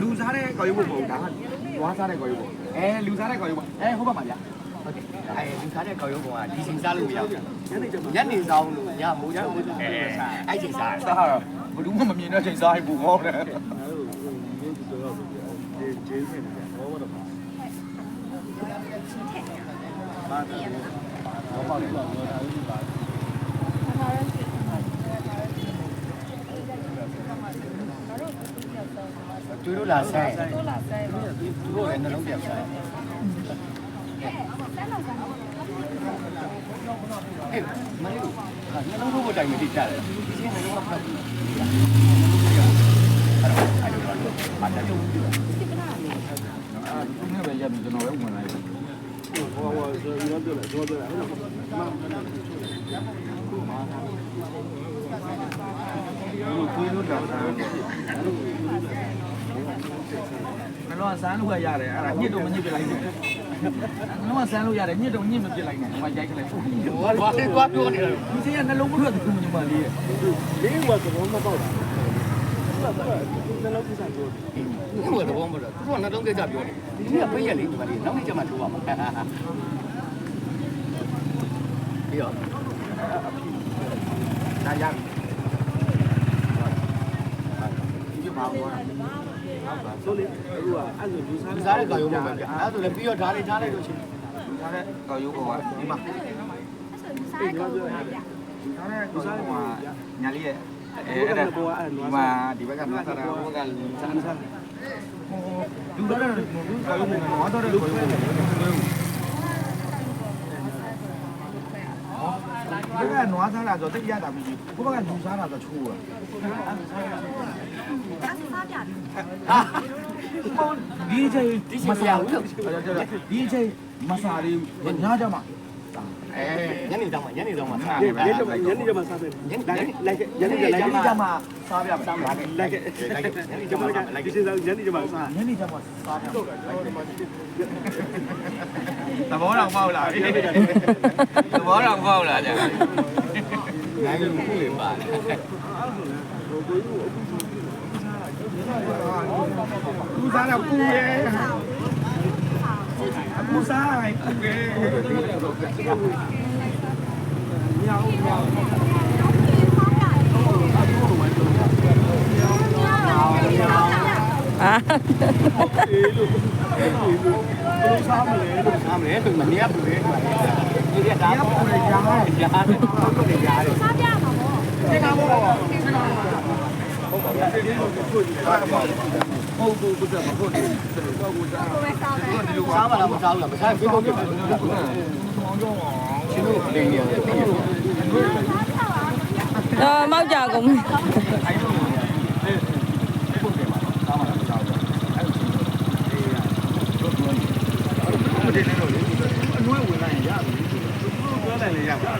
လူစားတဲ့ကော်ရုပ်ပုံမဟုတ်ဒါကဝါစားတဲ့ကော်ရုပ်ပုံအဲလူစားတဲ့ကော်ရုပ်ပုံအဲဟုတ်ပါမှာဗျာဟုတ်တယ်အဲဒီစားတဲ့ကောက်ရုပ်ကောင်ကဒီချိန်စားလို့မရဘူးညနေဆောင်လို့ညမိုးချမ်းမိုးချမ်းအဲအဲ့ချိန်စားစားတော့ဘယ်သူမှမမြင်တဲ့ချိန်စားရင်ပူကောင်းတယ်ဘာမှမကျွေးလို့လာဆိုင်တို့လာဆိုင်သူတို့လည်းနှလုံးပြတ်ဆို င်အေးမလေးကနှလုံးထိုးဖို့တိုင်မတိကြတယ်ဒီချင်းနှလုံးကဖတ်ဘူးအဲ့တော့အဲ့တော့အတတူတူအဲ့သူနဲ့ပဲရပ်ပြီးကျွန်တော်ပဲဝင်လာတယ်ကိုယ်တို့ လာစားမလို့ဆန်းလို့ရတယ်အဲ့ဒါညစ်တော့မညစ်ပြလိုက်နဲ့မလို့ဆန်းလို့ရတယ်ညစ်တော့ညစ်မပြလိုက်နဲ့ဟိုရိုက်ခလိုက်ပို့ပြီးတော့ဘာဘာလေးကွာပြောနေတယ်ဒီစရနှလုံးမထွက်ဘူးညီမလေးရဲ့ဘုရားသဘောမတော့သူကနှလုံးကြပြောတယ်ဒီနေ့ပိတ်ရလေဒီမှာလေနောက်နေ့ကျမှထိုးပါမှာပြီးတော့ဒါရပြီ ဒီမှာဘောဆိုလေအခုကအဲ့လိုလူစားလူစားတဲ့ကာယုံမှာပဲအဲ့ဒါဆိုလည်းပြီးတော့ဓာတ်လေးထားလိုက်လို့ရှိရင်ဒါနဲ့ကောရုပ်ပေါ်ကဒီမှာအဲ့ဒါကိုစားရဒါနဲ့ကောရုပ်ပေါ်ကညာလေးရဲ့အဲအဲ့ဒါဒီမှာဒီဘက်ကနွားစားတာဟိုကလူစားစားဟိုလူတော့လူကောရုပ်ပေါ်ကနွားတော့တဲ့ကောရုပ် ဘက်ကနွားစားတာဆိုတိတ်ရတာပြီးဘက်ကလူစားတာဆိုချိုးอ่ะစားပြတယ်ဒီချိန်မစားဘူးဒီချိန်မစားလေးညကြမှာ အဲညနေတော့မှညနေတော့မှစားညတယ်နေကြမှာညနေကြမှာစားမယ်ညနေလိုက်ညနေကြမှာစားပြမယ်စားမှာလိုက်လိုက်ညနေတော့မှလိုက်ဒီစားညနေတော့မှစားညနေကြမှာစားပြမယ်သဘောတော့ပေါက်လာပြီသဘောတော့ပေါက်လာကြနိုင်လို့ခုလေပါတယ်သူစားတော့ပူရဲ့အပူစားရင်ပူရဲ့လူစားမလဲလို့စားမယ်ဆိုမမြတ်ဘူးလေဒီကဒါရ ပူရရားရားတယ် ဟုတ်တယ်ရားတယ်စားပြမှာပေါ့သင်္ကန်းဘောသင်္ကန်းဟုတ်ပါဘူးဒီလိုကိုဟုတ်ဘူးဘုရားမဟုတ်ဘူးတော့ကိုစားကိုပဲစားမယ်ဒီလိုစားပါလားမစားဘူးလားမစားဘူးတော့ပြပါချင်းတို့လေးနေရတယ်တော့မောက်ကြကုန်ပြီအဲ့လိုလေအဲ့ပုံတယ်မှာစားမှာမစားဘူးအဲ့လိုအေးရတော့တော့ဒီလိုလေအနွေးဝင်လာရင်ရပြီသူတို့ပြောလိုက်လေရပါ